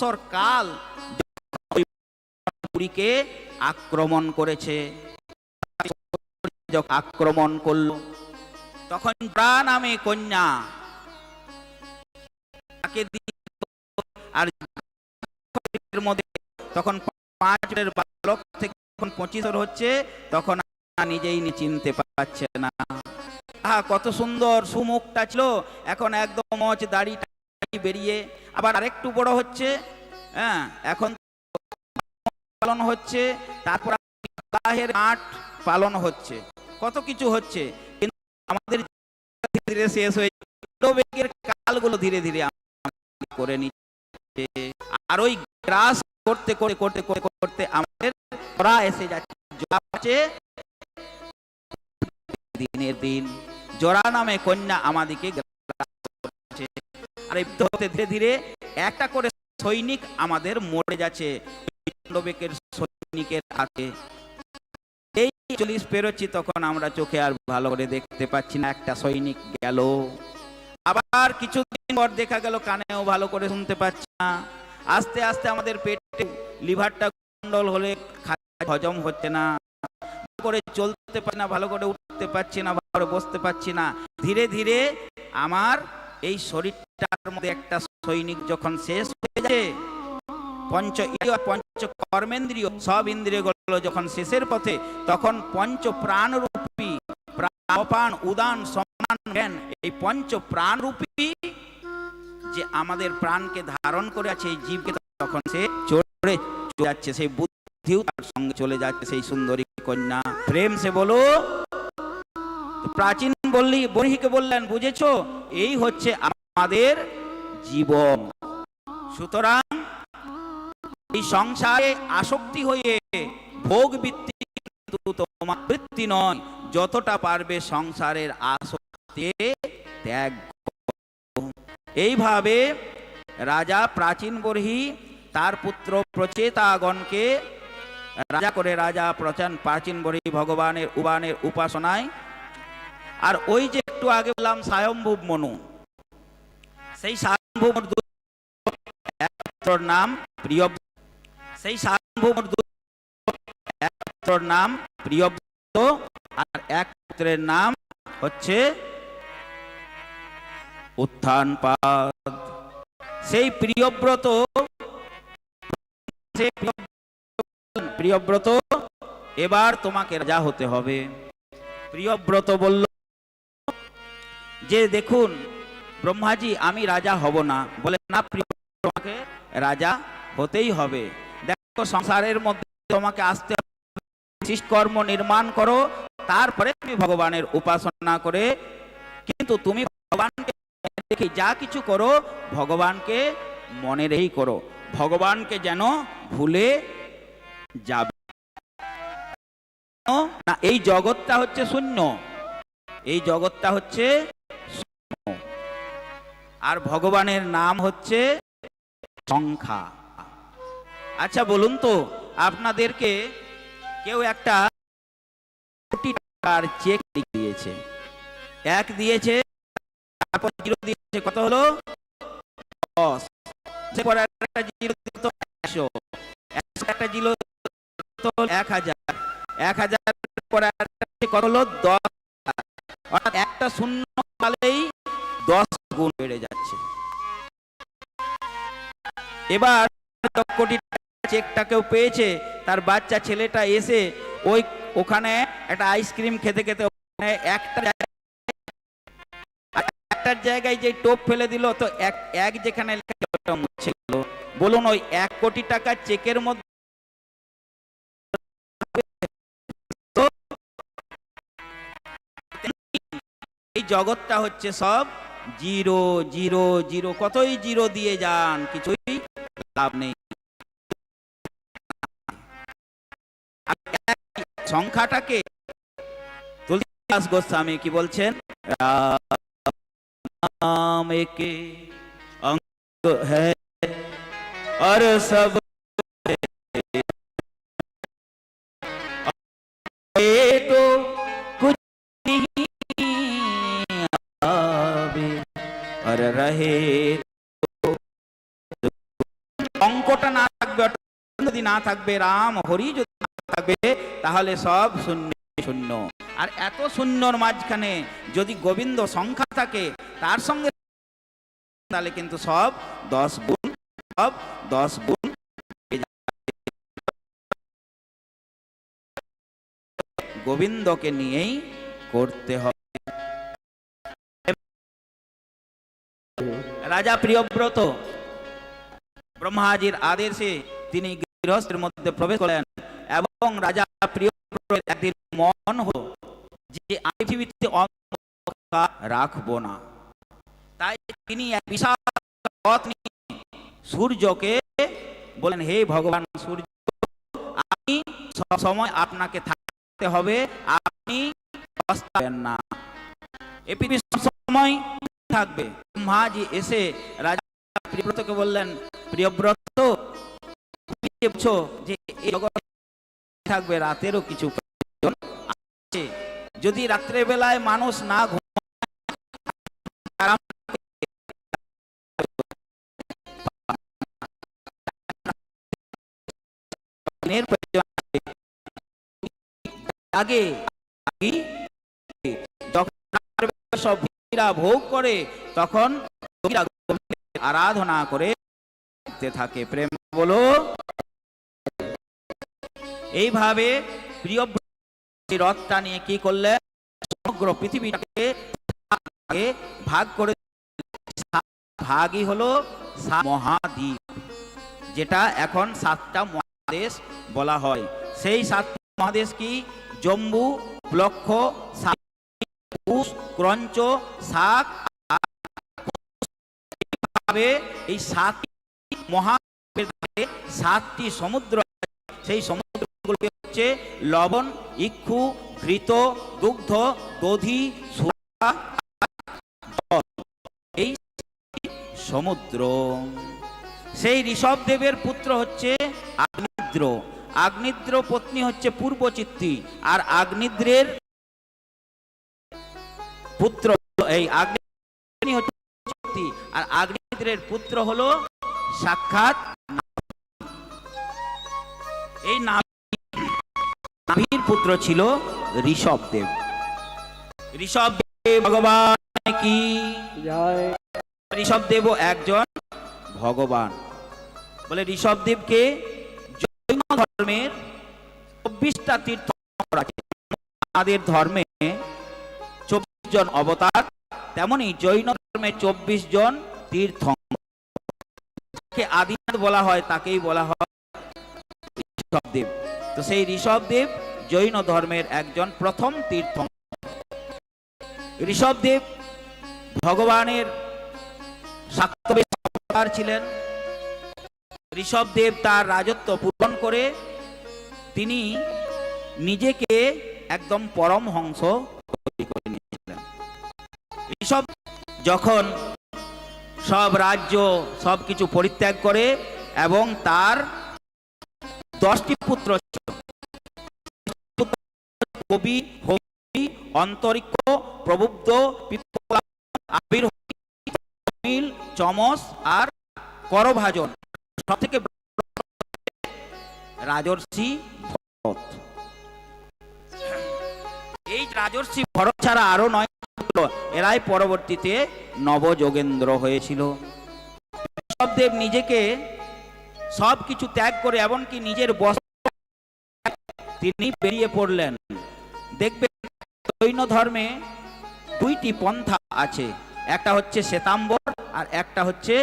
বৎসর কাল পুরীকে আক্রমণ করেছে। আক্রমণ করল, তখন প্রা নামে কন্যা। তাকে আর মধ্যে, তখন পাঁচ বালক থেকে যখন পঁচিশ হচ্ছে, তখন নিজেই চিনতে পারছে না। কত সুন্দর সুমুখটা ছিল। এখন একদম দাড়িটা বেরিয়ে আবার আরেকটু বড় হচ্ছে হ্যাঁ এখন পালন হচ্ছে, তারপর বিবাহের মাঠ পালন হচ্ছে। কত কিছু হচ্ছে, কিন্তু আমাদের ধীরে ধীরে শেষ হয়ে কালগুলো ধীরে ধীরে করে নিচ্ছে। আর ওই গ্রাস করতে করতে করতে করতে করতে আমাদের ওরা এসে যাচ্ছে। দিনের দিন। জোড়া নামে কন্যা আমাদেরকে আর এই হতে ধীরে ধীরে একটা করে সৈনিক আমাদের মরে যাচ্ছে। চন্দ্রবেকের সৈনিকের হাতে। এই চল্লিশ পেরোচ্ছি, তখন আমরা চোখে আর ভালো করে দেখতে পাচ্ছি না, একটা সৈনিক গেল। আবার কিছুদিন পর দেখা গেল, কানেও ভালো করে শুনতে পাচ্ছি না। আস্তে আস্তে আমাদের পেটে লিভারটা গন্ডল হলে হজম হচ্ছে না। করে চলতে পারি না, ভালো করে উঠতে পারছি না, ভালো করে বসতে পারছি না। ধীরে ধীরে আমার এই শরীরটার মধ্যে একটা সৈনিক যখন শেষ হয়ে যায়, পঞ্চ পঞ্চ কর্মেন্দ্রিয়, সব ইন্দ্রিয়গুলো যখন শেষের পথে, তখন পঞ্চ প্রাণ রূপী অপান উদান, সমান জ্ঞান, এই পঞ্চ প্রাণ রূপী যে আমাদের প্রাণকে ধারণ করে আছে, এই জীবকে তখন সে চড়ে যাচ্ছে, সেই বুদ্ধিও তার সঙ্গে চলে যাচ্ছে, সেই সুন্দরী কন্যা। প্রেম সে বলো প্রাচীন বললি বণিকে বললেন, বুঝেছ, এই হচ্ছে আমাদের জীবন। সুতরাং এই সংসারে আসক্তি হয়ে ভোগ বৃত্তি তোমার বৃত্তি নয়, যতটা পারবে সংসারের আসক্তি ত্যাগ এইভাবে রাজা প্রাচীন বর্হি তার পুত্র প্রচেতাগণকে, রাজা করে রাজা প্রচান প্রাচীন বর্হি ভগবানের উবানের উপাসনায় আর ওই যে একটু আগে বললাম স্বয়ম্ভুব মনু। সেই স্বয়ম্ভুব নাম প্রিয় সেই পুত্রর নাম প্রিয়ব্রত আর এক পুত্রের নাম হচ্ছে সেই প্রিয়ব্রত, সেই প্রিয়- প্রিয়ব্রত, এবার তোমাকে রাজা হতে হবে। প্রিয়ব্রত বলল যে দেখুন, ব্রহ্মাজি, আমি রাজা হব না। বলে, না প্রিয়, তোমাকে রাজা হতেই হবে। দেখো, সংসারের মধ্যে তোমাকে আসতে কর্ম নির্মাণ করো, তারপরে তুমি ভগবানের উপাসনা করে। কিন্তু তুমি ভগবানকে দেখে যা কিছু করো, ভগবানকে মনে রেখেই করো। ভগবানকে যেন ভুলে যাবে। না, এই জগৎটা হচ্ছে শূন্য। এই জগৎটা হচ্ছে। আর ভগবানের নাম হচ্ছে সংখ্যা। আচ্ছা বলুন তো, আপনাদেরকে কেউ একটা কোটি টাকার চেক দিয়েছে। এক দিয়েছে, তারপর জিরো দিয়েছে, কত হলো? দশ। একটা জিরো একশো। একটা জিরো এক হাজার। এক হাজার পরে কত হলো? দশ। অর্থাৎ একটা শূন্য দশ গুণ বেড়ে যাচ্ছে। এবার কোটি চেকটা কেউ পেয়েছে, তার বাচ্চা ছেলেটা এসে ওই ওখানে একটা আইসক্রিম খেতে খেতে একটা জায়গায়- যে টোপ ফেলে দিল, তো এক এক যেখানে মুছে বলুন ওই এক কোটি টাকা চেকের মধ্যে এই জগৎটা হচ্ছে সব জিরো জিরো জিরো কতই জিরো দিয়ে যান কিছুই লাভ নেই আর এক সংখ্যাটাকে তুলসীদাস গোস্বামী কি বলছেন राम के अंग है और सब है। ये तो कुछ नहीं আর রহে অঙ্কটা না থাকবে যদি না থাকবে, রাম হরি যদি না থাকবে, তাহলে সব শূন্য শূন্য। আর এত শূন্যর মাঝখানে যদি গোবিন্দ সংখ্যা থাকে, তার সঙ্গে তাহলে কিন্তু সব দশ গুণ, সব দশ গুণ গোবিন্দকে নিয়েই করতে হবে। রাজা প্রিয়ব্রত ব্রহ্মাজির আদেশে তিনি গৃহস্থের মধ্যে প্রবেশ করলেন এবং রাজা প্রিয়ব্রত একদিন মন হলো যে আমি পৃথিবীতে অন্ধকার রাখব না। তাই তিনি এক বিশাল পথ নিয়ে সূর্যকে বলেন হে ভগবান সূর্য, আমি সব সময় আপনাকে থাকতে হবে, আপনি না। এ পৃথিবী সময় থাকবে ব্রহ্মাজি এসে রাজা প্রিয়ব্রতকে বললেন, প্রিয়ব্রত, তুমি যে থাকবে, রাতেরও কিছু আছে যদি রাত্রে বেলায় মানুষ না আছে। আগে সব ভোগ করে, তখন আরাধনা করে থাকে। প্রেম বলো। এইভাবে প্রিয় রথটা নিয়ে কি করলেন? সমগ্র পৃথিবীটাকে ভাগ করে ভাগই হলো মহাদ্বীপ, যেটা এখন সাতটা মহাদেশ বলা হয়। সেই সাতটা মহাদেশ কি? জম্মু ব্লক্ষ কুশ ক্রঞ্চ, শাক এই সাতটি ধারে সাতটি সমুদ্র সেই সমুদ্রগুলো হচ্ছে লবণ, ইক্ষু, ঘৃত, দুগ্ধ, দধি এই সমুদ্র। সেই ঋষভ দেবের পুত্র হচ্ছে আগ্নিদ্র। আগ্নিদ্র পত্নী হচ্ছে পূর্বচিত্তি। আর আগ্নিদ্রের পুত্র এই আগ্নি হচ্ছে আর আগ্নিদ্রের পুত্র হলো সাক্ষাৎ এই নাভির পুত্র ছিল ঋষভ দেব। ঋষভ দেব ভগবান কি? জয়। ঋষভদেব একজন ভগবান। বলে ঋষভদেবকে জৈন ধর্মের চব্বিশটা তীর্থ আছে আমাদের ধর্মে জন অবতার, তেমনি জৈন ধর্মে চব্বিশ জন তীর্থ আদিনাথ বলা হয়, তাকেই বলা হয় তো সেই ঋষভদেব জৈন ধর্মের একজন প্রথম তীর্থ ঋষভদেব ভগবানের অবতার ছিলেন। ঋষভদেব তার রাজত্ব পূরণ করে তিনি নিজেকে একদম পরম হংস তৈরি ঋষভ যখন সব রাজ্য সব কিছু পরিত্যাগ করে এবং তার দশটি পুত্র কবি হবি অন্তরিক্ষ, প্রবুদ্ধ আবির চমস আর করভাজন। সব থেকে রাজর্ষি ভরত। এই রাজর্ষি ভরত ছাড়া আরও নয় এরাই পরবর্তীতে নবযোগেন্দ্র হয়েছিল। ঋষভদেব নিজেকে সব কিছু ত্যাগ করে এমনকি নিজের বস্ত্র তিনি বেরিয়ে পড়লেন। দেখবেন জৈন ধর্মে দুইটি পন্থা আছে। একটা হচ্ছে শ্বেতাম্বর আর একটা হচ্ছে।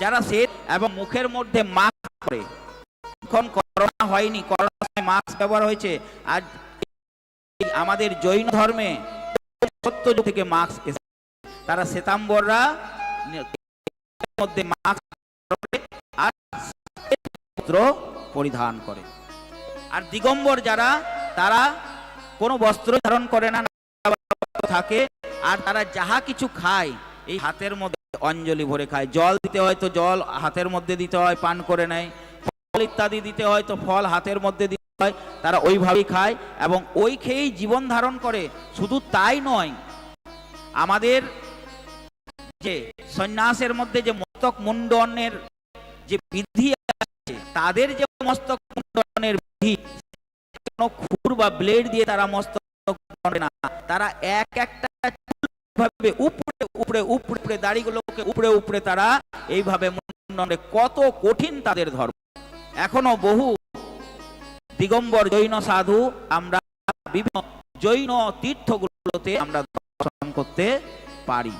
যারা শ্বেত এবং মুখের মধ্যে মাস্ক করে এখন করোনা হয়নি সময় মাস্ক ব্যবহার হয়েছে। আর আমাদের জৈন ধর্মে সত্য যুগ থেকে মাস্ক এসেছে তারা শ্বেতাম্বররা মধ্যে মাস্ক আর পরিধান করে। আর দিগম্বর যারা, তারা কোনো বস্ত্র ধারণ করে না থাকে, আর তারা যাহা কিছু খায়, এই হাতের মধ্যে অঞ্জলি ভরে খায়। জল দিতে হয় তো জল, হাতের মধ্যে দিতে হয়, পান করে নেয়। ফল ইত্যাদি দিতে হয় তো ফল হাতের মধ্যে দিতে হয়, তারা ওইভাবেই খায় এবং ওই খেয়েই জীবন ধারণ করে। শুধু তাই নয়, আমাদের যে সন্ন্যাসের মধ্যে যে মস্তক মুন্ডনের যে বিধি আছে, তাদের যে মস্তক মুন্ডনের বিধি, কোনো খুর বা ব্লেড দিয়ে তারা মস্তক করে না, তারা এক একটা ভাবে উপরে উপরে উপরে উপরে দাড়িগুলোকে উপরে উপরে তারা এইভাবে মুন্ডনে কত কঠিন তাদের ধর্ম। এখনও বহু দিগম্বর জৈন সাধু আমরা বিভিন্ন জৈন তীর্থগুলোতে আমরা দর্শন করতে পারি।